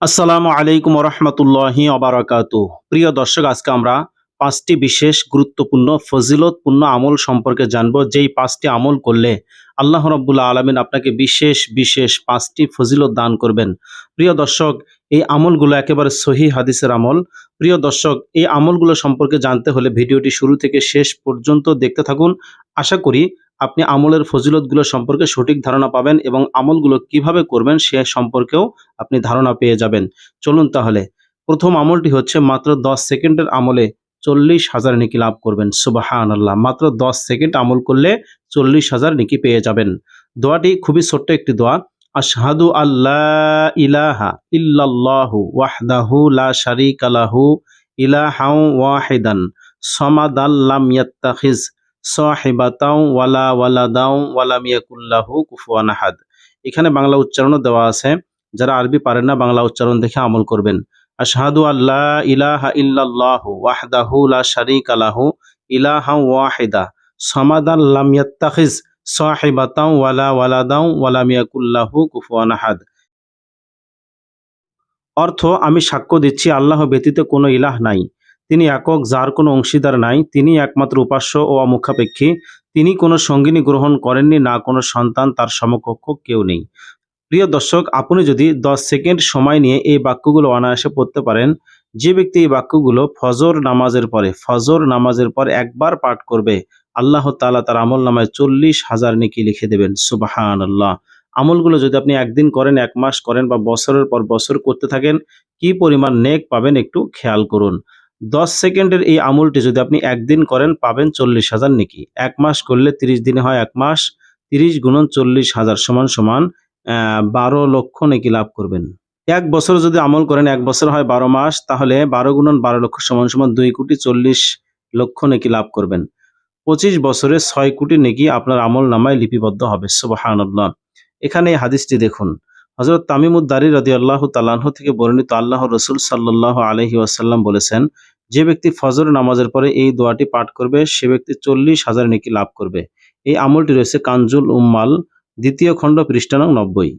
আসসালামু আলাইকুম রহমতুল্লাহি অবরাকাত প্রিয় দর্শক আজকে আমরা পাঁচটি বিশেষ গুরুত্বপূর্ণ ফজিলতপূর্ণ আমল সম্পর্কে জানব, যেই পাঁচটি আমল করলে আল্লাহ রব্বুল্লা আলমিন আপনাকে বিশেষ বিশেষ পাঁচটি ফজিলত দান করবেন। প্রিয় দর্শক, এই আমলগুলো একেবারে সহি হাদিসের আমল। প্রিয় দর্শক, এই আমলগুলো সম্পর্কে জানতে হলে ভিডিওটি শুরু থেকে শেষ পর্যন্ত দেখতে থাকুন। আশা করি আপনি আমলের ফজিলতগুলো সম্পর্কে সঠিক ধারণা পাবেন এবং আমলগুলো কীভাবে করবেন সে সম্পর্কেও আপনি ধারণা পেয়ে যাবেন। চলুন তাহলে, প্রথম আমলটি হচ্ছে মাত্র দশ সেকেন্ডের আমলে চল্লিশ হাজার নিকি লাভ করবেন। সুবাহান আল্লাহ মাত্র দশ সেকেন্ড আমল করলে চল্লিশ হাজার নিকি পেয়ে যাবেন। দোয়াটি খুবই ছোট্ট একটি দোয়া। আশহাদু আল্লাহ ইলাহা ইল্লাল্লাহু ওয়াহদাহু লা শারিকা লাহু ইলাহাউ ওয়াহিদান। সমাদাল্লাম ইয়াত্তাখিজ ওয়ালা ওয়ালাদাও এখানে বাংলা উচ্চারণও দেওয়া আছে। যারা আরবি পারেন না, বাংলা উচ্চারণ দেখে আমল করবেন। আশহাদু আল্লাহ ইলাহা ইল্লাল্লাহু ওয়াহদাহু লা শারিকা লাহু ইলাহা ওয়াহিদা। সামাদান লাম ইয়াত্তাখিজ সাহিবাতাও ওয়ালা ওয়ালাদাও ওয়ালাম ইয়াকুল্লাহু কুফুয়ান আহাদ। অর্থ, আমি সাক্ষ্য দিচ্ছি, আল্লাহ ব্যতীত কোনো ইলাহ নাই। তিনি একক, যার কোনো অংশীদার নাই। তিনি একমাত্র উপাস্য ও অমুখাপেক্ষী। তিনি কোনো সঙ্গিনী গ্রহণ করেননি, না কোনো সন্তান তার সমকক্ষ কেউ নেই। প্রিয় দর্শক, আপনি যদি দশ সেকেন্ড সময় নিয়ে এই বাক্যগুলো অনায়াসে পড়তে পারেন, যে ব্যক্তি এই বাক্যগুলো ফজর নামাজের পরে, ফজর নামাজের পর একবার পাঠ করবে, আল্লাহ তালা তার আমল নামায় চল্লিশ হাজার নেকি লিখে দেবেন সুবাহান আল্লাহ আমলগুলো যদি আপনি একদিন করেন, এক মাস করেন বা বছরের পর বছর করতে থাকেন, কি পরিমাণ নেক পাবেন একটু খেয়াল করুন। দশ সেকেন্ডের এই আমলটি যদি আপনি একদিন করেন, পাবেন চল্লিশ হাজার নেকি। এক মাস করলে তিরিশ দিনে হয় এক মাস, তিরিশ গুণন চল্লিশ হাজার সমান সমান বারো লক্ষ নেকি লাভ করবেন। এক বছর যদি আমল করেন, এক বছর হয় বারো মাস, তাহলে বারো গুণন বারো লক্ষ সমান সমান দুই কোটি চল্লিশ লক্ষ নেকি লাভ করবেন। পঁচিশ বছরে ছয় কোটি নেকি আপনার আমল নামায় লিপিবদ্ধ হবে সুবাহান্লাহ এখানে এই হাদিসটি দেখুন। হজরত তামিমুদ্দারি রদি আল্লাহ তাল্লাহ থেকে বর্ণিত আল্লাহ রসুল সাল্লাহ আলহি আসাল্লাম বলেছেন, যে ব্যক্তি ফজর নামাজের পরে এই দোয়াটি পাঠ করবে, সে ব্যক্তি চল্লিশ হাজার নেকি লাভ করবে। এই আমলটি রয়েছে কানজুল উম্মাল দ্বিতীয় খণ্ড পৃষ্ঠানং নব্বই।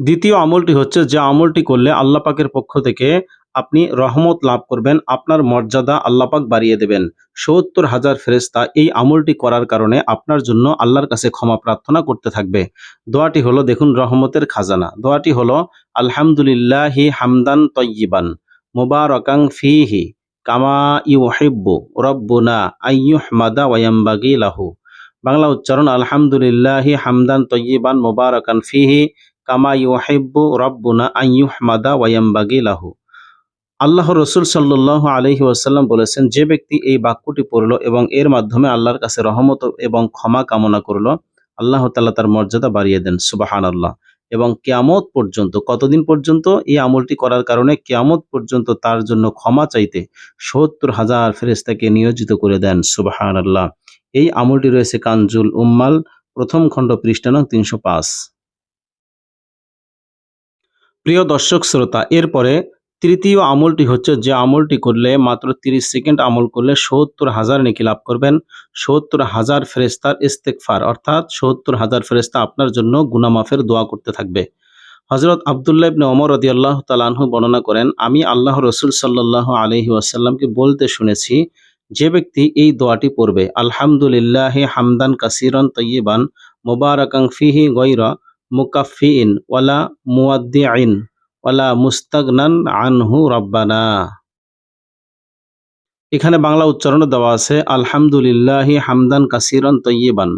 দ্বিতীয় আমলটি হচ্ছে যে আমলটি করলে আল্লাহ পাকের পক্ষ থেকে আপনি রহমত লাভ করবেন, আপনার মর্যাদা আল্লাহ পাক বাড়িয়ে দেবেন। সত্তর হাজার ফেরেস্তা এই আমলটি করার কারণে আপনার জন্য আল্লাহর কাছে ক্ষমা প্রার্থনা করতে থাকবে। দোয়াটি হলো, দেখুন, রহমতের খাজানা। দোয়াটি হলো, আলহামদুলিল্লাহি হামদান তয়্যিবান মুবারকাং ফিহি, কামা ইউহিব্বু রব্বুনা আইয়ুহমাদা ওয়ায়াম্বাগি লাহু। বাংলা উচ্চারণ, আলহামদুলিল্লাহি হামদান তয়্যিবান মুবারাকান ফিহি কামা ইউহিব্বু রব্বুনা আইয়ুহমাদা ওয়ায়াম্বাগি লাহু। আল্লাহ রসুল সাল্লাহ আলহি ওয়াসাল্লাম বলেছেন, যে ব্যক্তি এই বাক্যটি পড়ল এবং এর মাধ্যমে আল্লাহর কাছে রহমত এবং ক্ষমা কামনা করল, আল্লাহ তাল্লাহ তার মর্যাদা বাড়িয়ে দেন সুবাহান আল্লাহ এবং কেয়ামত পর্যন্ত, কতদিন পর্যন্ত? এই আমলটি করার কারণে কেয়ামত পর্যন্ত তার জন্য ক্ষমা চাইতে সত্তর হাজার ফেরেস্তাকে নিয়োজিত করে দেন সুবাহান আল্লাহ এই আমলটি রয়েছে কানজুল উম্মাল, প্রথম খণ্ড পৃষ্ঠানং তিনশো পাঁচ। প্রিয় দর্শক শ্রোতা, এরপরে তৃতীয় আমলটি হচ্ছে যে আমলটি করলে মাত্র তিরিশ সেকেন্ড আমল করলে সত্তর হাজার নেকি লাভ করবেন। সত্তর হাজার ফেরেস্তার ইস্তেকফার অর্থাৎ সত্তর হাজার ফেরেস্তা আপনার জন্য গুনামাফের দোয়া করতে থাকবে। হজরত আবদুল্লাহ ইবনে ওমর রদি আল্লাহ তালাহু বর্ণনা করেন, আমি আল্লাহ রসুল সাল্লাহ আলহি ওয়াসাল্লামকে বলতে শুনেছি যে ব্যক্তি এই দোয়াটি পড়বে, আলহামদুলিল্লাহ হামদান কাসিরন তৈবান মুবারাকাং ফিহি গৈরা মুকাফিন ওয়ালা মুয়াদ্দিআইন ওয়ালা মুস্তাগনান আনহু রব্বানা। এখানে বাংলা উচ্চারণ দেওয়া আছে, আলহামদুলিল্লাহি হামদান কাসিরন তৈবান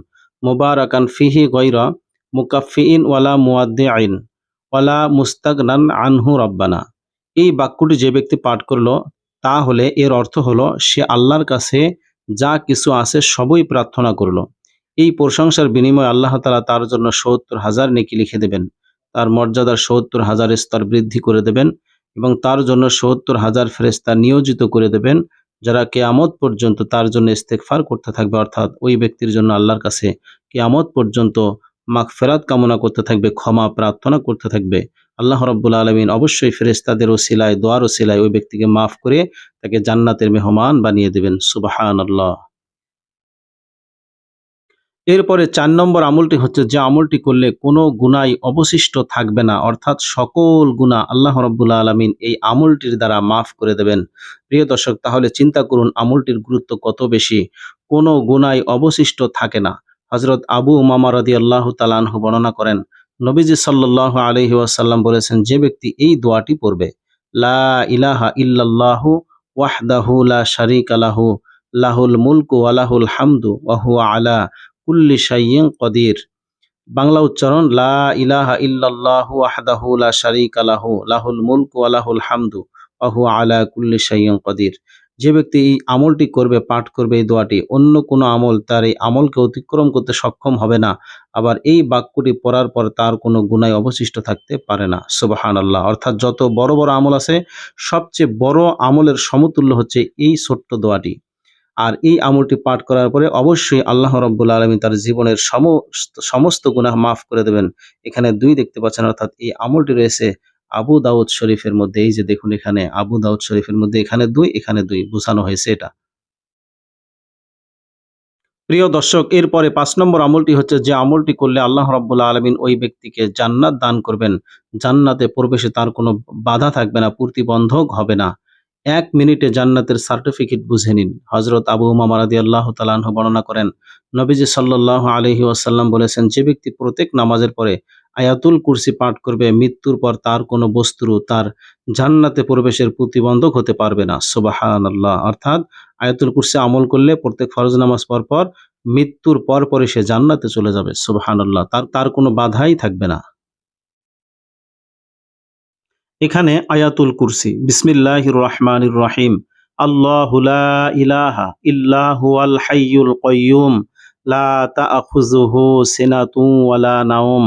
মুবারাকান ফিহি গৈরা মুকাফিন ওয়ালা মুয়াদ্দিআইন ওয়ালা মুস্তাগনান আনহু রব্বানা। এই বাক্যটি যে ব্যক্তি পাঠ করল তাহলে এর অর্থ হলো, সে আল্লাহর কাছে যা কিছু আছে সবই প্রার্থনা করল। এই প্রশংসার বিনিময়ে আল্লাহ তালা তার জন্য সত্তর হাজার নেকি লিখে দেবেন। তার মর্যাদার সত্তর হাজার স্তর বৃদ্ধি করে দেবেন এবং তার জন্য সত্তর হাজার ফেরেস্তা নিয়োজিত করে দেবেন, যারা কেয়ামত পর্যন্ত তার জন্য ইস্তেকফার করতে থাকবে। অর্থাৎ ওই ব্যক্তির জন্য আল্লাহর কাছে কেয়ামত পর্যন্ত মাগফেরাত কামনা করতে থাকবে, ক্ষমা প্রার্থনা করতে থাকবে। আল্লাহ রব্বুল আলমিন অবশ্যই ফেরেস্তাদের ওসিলায়, দোয়ার ওসিলায় ওই ব্যক্তিকে মাফ করে তাকে জান্নাতের মেহমান বানিয়ে দেবেন। সুবাহান আল্লাহ এরপরে চার নম্বর আমলটি হচ্ছে যে আমলটি করলে কোনো গুনাই অবশিষ্ট থাকবে না, অর্থাৎ সকল গুনাহ আল্লাহ রব্বুল আলমিন এই আমলটির দ্বারা মাফ করে দেবেন। প্রিয় দর্শক, তাহলে চিন্তা করুন আমলটির গুরুত্ব কত বেশি। কোনো গুনাই অবশিষ্ট থাকে না। হজরত আবু উমামা রদি আল্লাহ তালানহু বর্ণনা করেন নবীজি সাল্লাহ আলহি ওয়াসাল্লাম বলেছেন, যে ব্যক্তি এই দোয়াটি পড়বে, লা ইলাহা ইল্লাল্লাহু ওয়াহদাহু লা শারিকা আলাহু লাহুল মুলকু ওয়ালাহুল হামদু ওয়াহুয়া আলা কুল্লি শাইয়িন কদির। বাংলা উচ্চারণ, লা ইলাহা ইল্লাল্লাহু ওয়াহদাহু লা শারিকা আলাহু লাহুল মুলকু ওয়ালাহুল হামদু ওয়াহুয়া আলা কুল্লি শাইয়িন কদির। যে ব্যক্তি এই আমলটি করবে, পাঠ করবে এই দোয়াটি, অন্য কোনো আমল তার এই আমলকে অতিক্রম করতে সক্ষম হবে না। আবার এই বাক্যটি পড়ার পর তার কোনো গুণায় অবশিষ্ট থাকতে পারে না। সুবাহান আল্লাহ অর্থাৎ যত বড় বড় আমল আছে, সবচেয়ে বড় আমলের সমতুল্য হচ্ছে এই ছোট্ট দোয়াটি। আর এই আমলটি পাঠ করার পরে অবশ্যই আল্লাহ রব্বুল আলমী তার জীবনের সমস্ত সমস্ত গুনাহ মাফ করে দেবেন। এখানে দুই দেখতে পাচ্ছেন, অর্থাৎ এই আমলটি রয়েছে আবু দাউদ শরীফের মধ্যে, এই যে দেখুন এখানে, আবু দাউদ শরীফের মধ্যে এখানে দুই এখানে দুই, বোঝানো হয়েছে এটা। প্রিয় দর্শক, এরপরে পাঁচ নম্বর আমলটি হচ্ছে যে আমলটি করলে আল্লাহ রব্বুল্লা আলমিন ওই ব্যক্তিকে জান্নাত দান করবেন। জান্নাতে প্রবেশে তার কোনো বাধা থাকবে না, প্রতিবন্ধক হবে না। এক মিনিটে জান্নাতের সার্টিফিকেট বুঝে নিন। হজরত আবু মামারাদি আল্লাহ তালাহ বর্ণনা করেন, নবীজি সাল্লাহ আলহি আসাল্লাম বলেছেন, যে ব্যক্তি প্রত্যেক নামাজের পরে আয়াতুল কুরসি পাঠ করবে, মৃত্যুর পর তার কোনো বস্তুর তার জান্নাতে প্রবেশের প্রতিবন্ধক হতে পারবে না। সুবাহান আল্লাহ অর্থাৎ আয়াতুল কুরসি আমল করলে প্রত্যেক ফরজ নামাজ পর পর, মৃত্যুর পর পরে সে জান্নাতে চলে যাবে। সুবাহান আল্লাহ তার তার কোনো বাধাই থাকবে না। এখানে আয়াতুল কুরসি বিসমিল্লাহ রহমান রহিম। আল্লাহ ইলাহা ইল্লাহুয়াল হাইয়ুল কয়্যুম লা সিনাতুন ওয়ালা নাওম।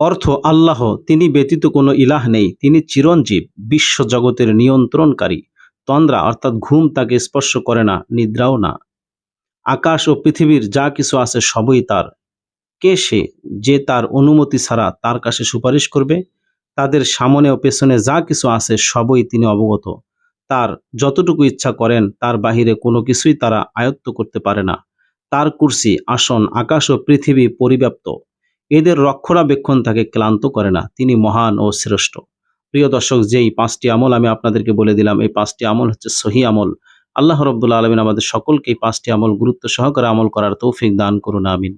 অর্থ আল্লাহ, তিনি ব্যতীত কোনো ইলাহ নেই। তিনি চিরঞ্জীব বিশ্ব জগতের নিয়ন্ত্রণকারী। তন্দ্রা অর্থাৎ ঘুম তাকে স্পর্শ করে না, নিদ্রাও না। আকাশ ও পৃথিবীর যা কিছু আছে সবই তার। কে সে যে তার অনুমতি ছাড়া তার কাছে সুপারিশ করবে? তাদের সামনে ও পেছনে যা কিছু আছে সবই তিনি অবগত। তার যতটুকু ইচ্ছা করেন, তার বাহিরে কোনো কিছুই তারা আয়ত্ত করতে পারে না। তার কুর্সি, আসন, আকাশ ও পৃথিবী পরিব্যাপ্ত। এদের রক্ষণাবেক্ষণ তাকে ক্লান্ত করে না। তিনি মহান ও শ্রেষ্ঠ। প্রিয় দর্শক, যেই পাঁচটি আমল আমি আপনাদেরকে বলে দিলাম, এই পাঁচটি আমল হচ্ছে সহি আমল। আল্লাহ রব্দুল্লা আলমিন আমাদের সকলকে এই পাঁচটি আমল গুরুত্ব সহকারে আমল করার তৌফিক দান করুন, আমিন।